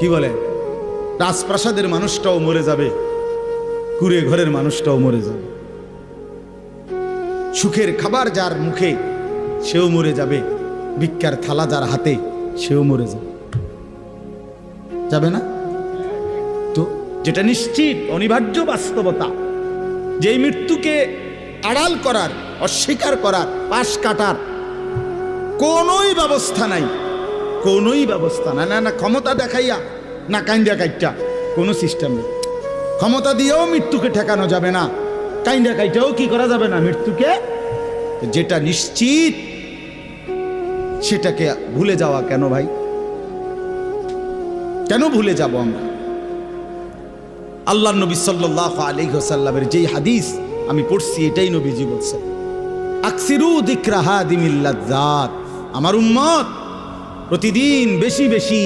কি বলে? রাজপ্রাসাদের মানুষটাও মরে যাবে, কুড়ে ঘরের মানুষটাও মরে যাবে। সুখের খাবার যার মুখে, সেও মরে যাবে। ভিক্ষার থালা যার হাতে, সেও মরে যাবে। যাবে না? তো যেটা নিশ্চিত, অনিবার্য বাস্তবতা, যেই মৃত্যুকে আড়াল করার, অস্বীকার করার, পাশ কাটার কোনোই ব্যবস্থা নাই। কোনোই ব্যবস্থা নাই না না, ক্ষমতা দেখাইয়া, না কাইন্দা কাইটা কোনো সিস্টেম নেই। ক্ষমতা দিয়েও মৃত্যুকে ঠেকানো যাবে না, কাইন্দা কাইটাও কি করা যাবে না মৃত্যুকে? যেটা নিশ্চিত, সেটাকে ভুলে যাওয়া কেন ভাই? কেন ভুলে যাব আমরা? আল্লাহ নবী সাল্লাহ আলী সাল্লামের যেই হাদিস আমি পড়ছি, এটাই নবীজি বলছেন, আকসিরু দিকরাহা আমার উম্মত প্রতিদিন বেশি বেশি